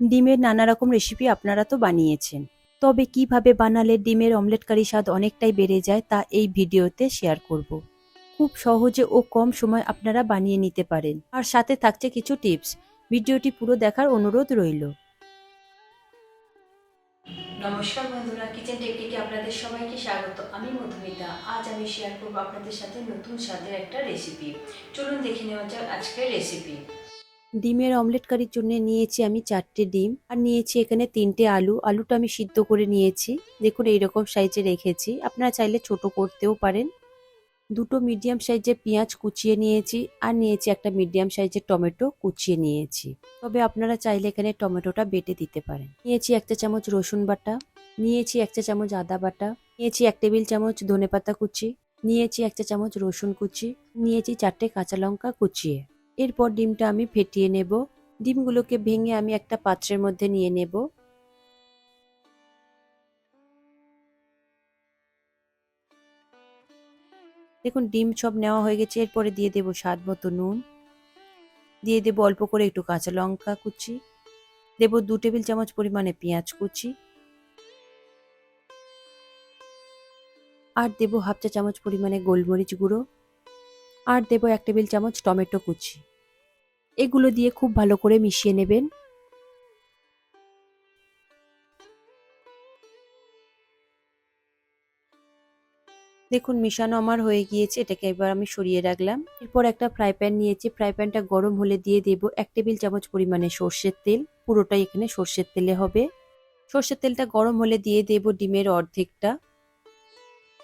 ডিমের নানা রকম রেসিপি আপনারা তো বানিয়েছেন। তবে কীভাবে বানালে ডিমের অমলেট কারি স্বাদ অনেকটাই বেড়ে যায় তা এই ভিডিওতে শেয়ার করব। খুব সহজে ও কম সময় আপনারা বানিয়ে নিতে পারেন। আর সাথে থাকছে কিছু টিপস ভিডিওটি পুরো দেখার অনুরোধ রইল। নমস্কার বন্ধুরা কিচেন টেকনিকে আপনাদের সবাইকে স্বাগত। আমি মধুমিতা। আজ আমি শেয়ার করব আপনাদের সাথে নতুন স্বাদের একটা রেসিপি চলুন দেখে নেওয়া যাক আজকের রেসিপি ডিমের অমলেট কারির জন্য নিয়েছি আমি চারটে ডিম। আর নিয়েছি এখানে তিনটে আলু। আলুটা আমি সিদ্ধ করে নিয়েছি। দেখুন এইরকম সাইজে রেখেছি। আপনারা চাইলে ছোট করতেও পারেন। দুটো মিডিয়াম সাইজের পেঁয়াজ কুচিয়ে নিয়েছি। আর নিয়েছি একটা মিডিয়াম সাইজের টমেটো কুচিয়ে নিয়েছি। তবে আপনারা চাইলে এখানে টমেটোটা বেটে দিতে পারেন। নিয়েছি একটা চামচ রসুন বাটা। নিয়েছি একটা চামচ আদা বাটা। নিয়েছি এক টেবিল চামচ ধনেপাতা কুচি। নিয়েছি একটা চামচ রসুন কুচি। নিয়েছি চারটে কাঁচা লঙ্কা কুচিয়ে। এরপর ডিমটা আমি ফেটিয়ে নেব। ডিমগুলোকে ভেঙে আমি একটা পাত্রের মধ্যে নিয়ে নেব। দেখুন, ডিম সব নেওয়া হয়ে গেছে। এরপরে দিয়ে দেব স্বাদ মতো নুন। দিয়ে দেব অল্প করে একটু কাঁচা লঙ্কা কুচি। দেব দু টেবিল চামচ পরিমাণে পেঁয়াজ কুচি। আর দেব হাফ চা চামচ পরিমাণে গোলমরিচ গুঁড়ো। আর দেব এক টেবিল চামচ টমেটো কুচি। এগুলো দিয়ে খুব ভালো করে মিশিয়ে নেবেন। দেখুন, মিশানো আমার হয়ে গিয়েছে, এটাকে এবার আমি সরিয়ে রাখলাম। এরপর একটা ফ্রাই প্যান নিয়েছি। ফ্রাই প্যানটা গরম হলে দিয়ে দেব এক টেবিল চামচ পরিমাণে সর্ষের তেল। পুরোটাই এখানে সর্ষের তেলে হবে। সর্ষের তেলটা গরম হলে দিয়ে দেব ডিমের অর্ধেকটা।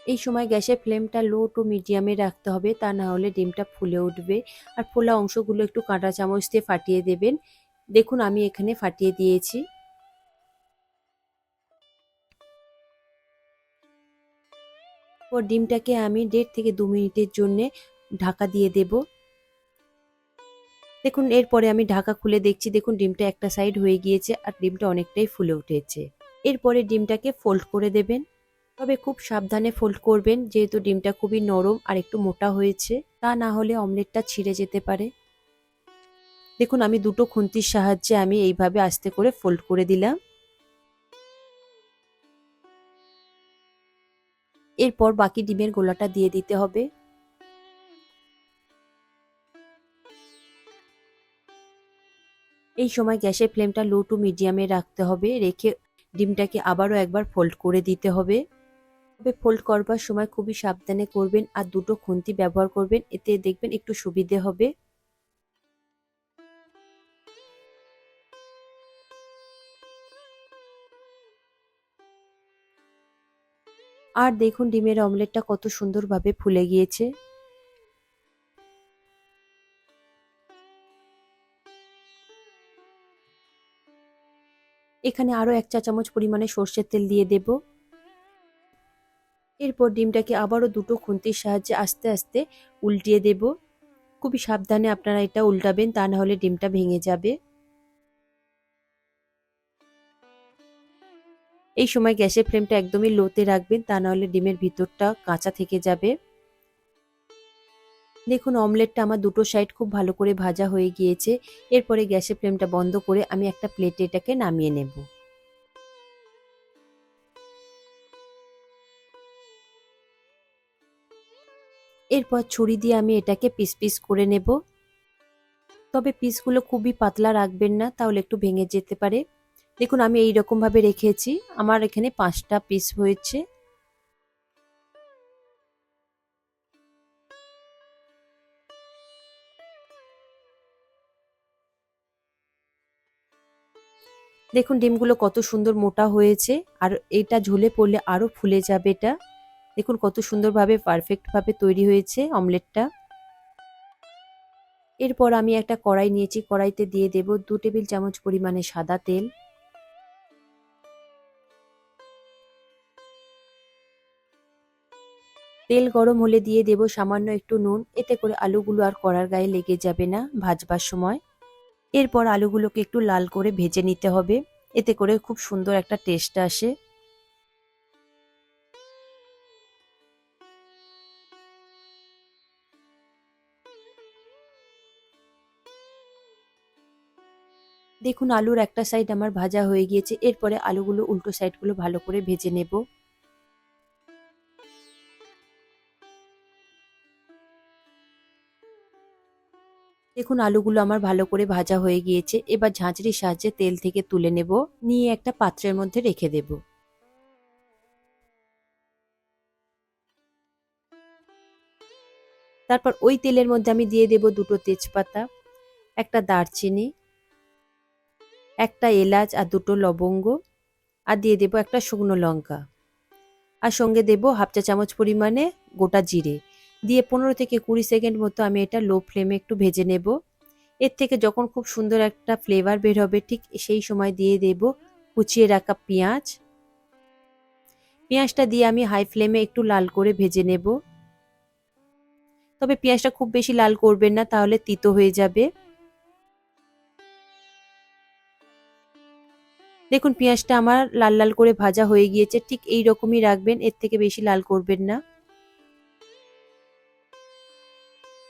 এই সময় গ্যাসের ফ্লেমটা লো টু মিডিয়ামে রাখতে হবে, তা না হলে ডিমটা ফুলে উঠবে। আর ফোলা অংশগুলো একটু কাঁটা চামচ দিয়ে ফাটিয়ে দেবেন। দেখুন, আমি এখানে ফাটিয়ে দিয়েছি। ও ডিমটাকে আমি দেড় থেকে দু মিনিটের জন্য ঢাকা দিয়ে দেব। দেখুন, এরপরে আমি ঢাকা খুলে দেখছি, দেখুন, ডিমটা একটা সাইড হয়ে গিয়েছে আর ডিমটা অনেকটাই ফুলে উঠেছে। এরপরে ডিমটাকে ফোল্ড করে দেবেন। তবে খুব সাবধানে ফোল্ড করবেন, যেহেতু ডিমটা খুবই নরম আর একটু মোটা হয়েছে, তা না হলে অমলেটটা ছিঁড়ে যেতে পারে। দেখুন, আমি দুটো খুন্তির সাহায্যে আমি এইভাবে আস্তে করে ফোল্ড করে দিলাম। এরপর বাকি ডিমের গোলাটা দিয়ে দিতে হবে। এই সময় গ্যাসের ফ্লেমটা লো টু মিডিয়ামে রাখতে হবে, রেখে ডিমটাকে আবারও একবার ফোল্ড করে দিতে হবে। তবে ফোল্ড করবার সময় খুবই সাবধানে করবেন আর দুটো খুন্তি ব্যবহার করবেন, এতে দেখবেন একটু সুবিধে হবে। আর দেখুন ডিমের অমলেটটা কত সুন্দরভাবে ফুলে গিয়েছে। এখানে আরও এক চা চামচ পরিমাণে সর্ষের তেল দিয়ে দেব। এরপর ডিমটাকে আবারও দুটো খুন্তির সাহায্যে আস্তে আস্তে উল্টিয়ে দেব। খুবই সাবধানে আপনারা এটা উল্টাবেন, তা না হলে ডিমটা ভেঙে যাবে। এই সময় গ্যাসের ফ্লেমটা একদমই লোতে রাখবেন, তা না হলে ডিমের ভিতরটা কাঁচা থেকে যাবে। দেখুন, অমলেটটা আমার দুটো সাইড খুব ভালো করে ভাজা হয়ে গিয়েছে। এরপরে গ্যাসের ফ্লেমটা বন্ধ করে আমি একটা প্লেটে এটাকে নামিয়ে নেব। এরপর ছুরি দিয়ে আমি এটাকে পিস পিস করে নেব। তবে পিসগুলো খুবই পাতলা রাখবেন না, তাহলে একটু ভেঙে যেতে পারে। দেখুন, আমি এই রকম ভাবে রেখেছি। আমার এখানে পাঁচটা পিস হয়েছে। দেখুন, ডিমগুলো কত সুন্দর মোটা হয়েছে। আর এটা ঝোলে পড়লে আরও ফুলে যাবে এটা। দেখুন কত সুন্দরভাবে পারফেক্ট ভাবে তৈরি হয়েছে অমলেটটা এরপর আমি একটা কড়াই নিয়েছি, কড়াইতে দিয়ে দেব দু টেবিল চামচ পরিমাণে সাদা তেল। তেল গরম হলে দিয়ে দেব সামান্য একটু নুন, এতে করে আলুগুলো আর কড়ার গায়ে লেগে যাবে না ভাজবার সময়। এরপর আলুগুলোকে একটু লাল করে ভেজে নিতে হবে, এতে করে খুব সুন্দর একটা টেস্ট আসে। দেখুন আলুর একটা সাইড আমার ভাজা হয়ে গিয়েছে, এরপরে আলুগুলো উল্টো সাইডগুলো ভালো করে ভেজে নেব। দেখুন আলুগুলো আমার ভালো করে ভাজা হয়ে গিয়েছে, এবার ঝাঁঝরির সাহায্যে তেল থেকে তুলে নেব, নিয়ে একটা পাত্রের মধ্যে রেখে দেব। তারপর ওই তেলের মধ্যে আমি দিয়ে দেব দুটো তেজপাতা, একটা দারচিনি একটা এলাচ আর দুটো লবঙ্গ, আর দিয়ে দেব একটা শুকনো লঙ্কা। আর সঙ্গে দেব হাফ চা চামচ পরিমাণে গোটা জিরে। দিয়ে পনেরো থেকে কুড়ি সেকেন্ড মতো আমি এটা লো ফ্লেমে একটু ভেজে নেব। এর থেকে যখন খুব সুন্দর একটা ফ্লেভার বের হবে, ঠিক সেই সময় দিয়ে দেব কুচিয়ে রাখা পেঁয়াজ। পেঁয়াজটা দিয়ে আমি হাই ফ্লেমে একটু লাল করে ভেজে নেব। তবে পেঁয়াজটা খুব বেশি লাল করবেন না, তাহলে তিতো হয়ে যাবে। দেখুন, পেঁয়াজটা আমার লাল লাল করে ভাজা হয়ে গিয়েছে, ঠিক এই রকমই রাখবেন, এর থেকে বেশি লাল করবেন না।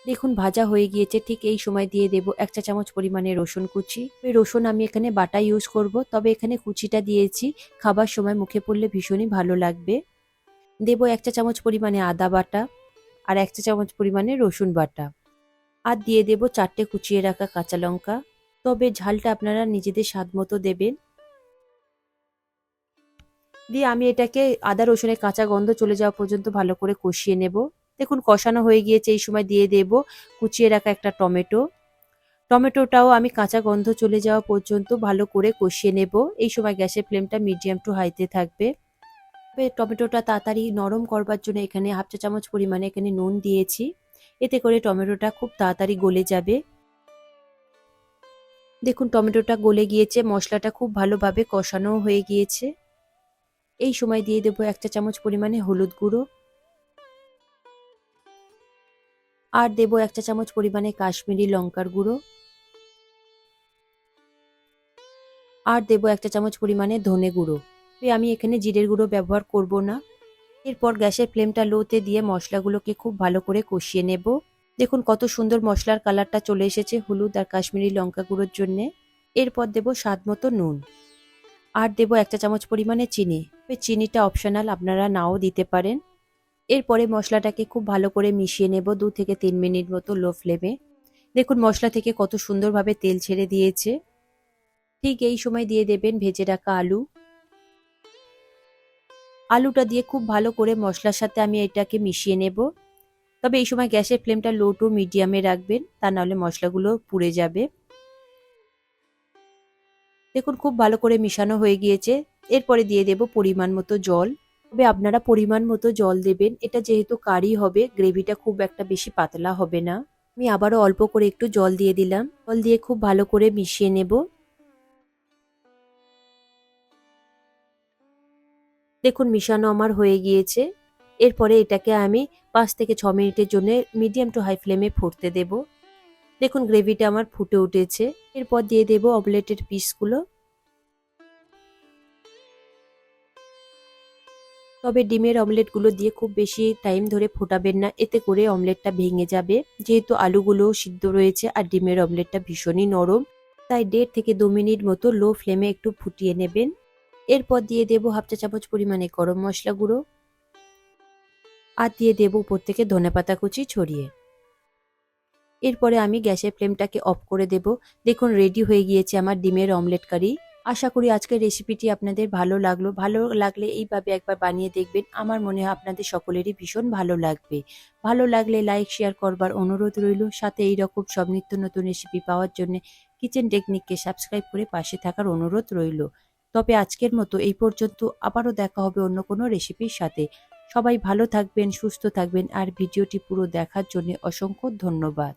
দেখুন, ভাজা হয়ে গিয়েছে, ঠিক এই সময় দিয়ে দেব এক চা চামচ পরিমাণে রসুন কুচি। ওই রসুন আমি এখানে বাটা ইউজ করব, তবে এখানে কুচিটা দিয়েছি, খাবার সময় মুখে পড়লে ভীষণই ভালো লাগবে। দেব এক চা চামচ পরিমাণে আদা বাটা আর এক চা চামচ পরিমাণে রসুন বাটা। আর দিয়ে দেব চারটে কুচিয়ে রাখা কাঁচা লঙ্কা। তবে ঝালটা আপনারা নিজেদের স্বাদ মতো দেবেন। দিয়ে আমি এটাকে আদা, রসুনের কাঁচা গন্ধ চলে যাওয়া পর্যন্ত ভালো করে কষিয়ে নেব। দেখুন, কষানো হয়ে গিয়েছে, এই সময় দিয়ে দেব কুচিয়ে রাখা একটা টমেটো। টমেটোটাও আমি কাঁচা গন্ধ চলে যাওয়া পর্যন্ত ভালো করে কষিয়ে নেব। এই সময় গ্যাসের ফ্লেমটা মিডিয়াম টু হাইতে থাকবে। টমেটোটা তাড়াতাড়ি নরম করবার জন্য এখানে হাফ চা চামচ পরিমাণে এখানে নুন দিয়েছি। এতে করে টমেটোটা খুব তাড়াতাড়ি গলে যাবে। দেখুন, টমেটোটা গলে গিয়েছে, মশলাটা খুব ভালোভাবে কষানো হয়ে গিয়েছে। এই সময় দিয়ে দেবো এক চা চামচ পরিমাণে হলুদ গুঁড়ো। আর দেবো এক চা চামচ পরিমাণে কাশ্মীরি লঙ্কার গুঁড়ো। আর দেবো এক চা চামচ পরিমাণে ধনে গুঁড়ো। আমি এখানে জিরের গুঁড়ো ব্যবহার করব না। এরপর গ্যাসের ফ্লেমটা লোতে দিয়ে মশলাগুলোকে খুব ভালো করে কষিয়ে নেব। দেখুন কত সুন্দর মশলার কালারটা চলে এসেছে হলুদ আর কাশ্মীরি লঙ্কা গুঁড়োর জন্যে। এরপর দেবো স্বাদ মতো নুন। আর দেবো এক চা চামচ পরিমাণে চিনি। চিনিটা অপশনাল আপনারা নাও দিতে পারেন। এরপরে মশলাটাকে খুব ভালো করে মিশিয়ে নেব দু থেকে তিন মিনিট মতো লো ফ্লেমে। দেখুন, মশলা থেকে কত সুন্দরভাবে তেল ছেড়ে দিয়েছে। ঠিক এই সময় দিয়ে দেবেন ভেজে রাখা আলু। আলুটা দিয়ে খুব ভালো করে মশলার সাথে আমি এটাকে মিশিয়ে নেব। তবে এই সময় গ্যাসের ফ্লেমটা লো টু মিডিয়ামে রাখবেন, তা নাহলে মশলাগুলো পুড়ে যাবে। দেখুন, খুব ভালো করে মিশানো হয়ে গিয়েছে। এরপরে দিয়ে দেব পরিমাণ মতো জল। তবে আপনারা পরিমাণ মতো জল দেবেন। এটা যেহেতু কারি হবে, গ্রেভিটা খুব একটা বেশি পাতলা হবে না। আমি আবারও অল্প করে একটু জল দিয়ে দিলাম। জল দিয়ে খুব ভালো করে মিশিয়ে নেব। দেখুন, মিশানো আমার হয়ে গিয়েছে। এরপরে এটাকে আমি পাঁচ থেকে ছ মিনিটের জন্য মিডিয়াম টু হাই ফ্লেমে ফুটতে দেব। দেখুন গ্রেভিটা আমার ফুটে উঠেছে। এরপর দিয়ে দেব অমলেটের পিসগুলো। তবে ডিমের অমলেটগুলো দিয়ে খুব বেশি টাইম ধরে ফোটাবেন না, এতে করে অমলেটটা ভেঙে যাবে। যেহেতু আলুগুলো সিদ্ধ রয়েছে আর ডিমের অমলেটটা ভীষণই নরম, তাই দেড় থেকে দু মিনিট মতো লো ফ্লেমে একটু ফুটিয়ে নেবেন। এরপর দিয়ে দেবো হাফ চা চামচ পরিমাণে গরম মশলা গুঁড়ো। আর দিয়ে দেবো উপর থেকে ধনেপাতা কুচি ছড়িয়ে। এরপরে আমি গ্যাসের ফ্লেমটাকে অফ করে দেব। দেখুন রেডি হয়ে গিয়েছে আমার ডিমের অমলেট কারি আশা করি আজকের রেসিপিটি আপনাদের ভালো লাগল। ভালো লাগলে এইভাবে একবার বানিয়ে দেখবেন। আমার মনে হয় আপনাদের সকলেরই ভীষণ ভালো লাগবে। ভালো লাগলে লাইক শেয়ার করবার অনুরোধ রইল। সাথে এই রকম সব নিত্য নতুন রেসিপি পাওয়ার জন্য কিচেন টেকনিককে সাবস্ক্রাইব করে পাশে থাকার অনুরোধ রইল। তবে আজকের মতো এই পর্যন্ত। আবারও দেখা হবে অন্য কোনো রেসিপির সাথে। সবাই ভালো থাকবেন, সুস্থ থাকবেন। আর ভিডিওটি পুরো দেখার জন্য অসংখ্য ধন্যবাদ।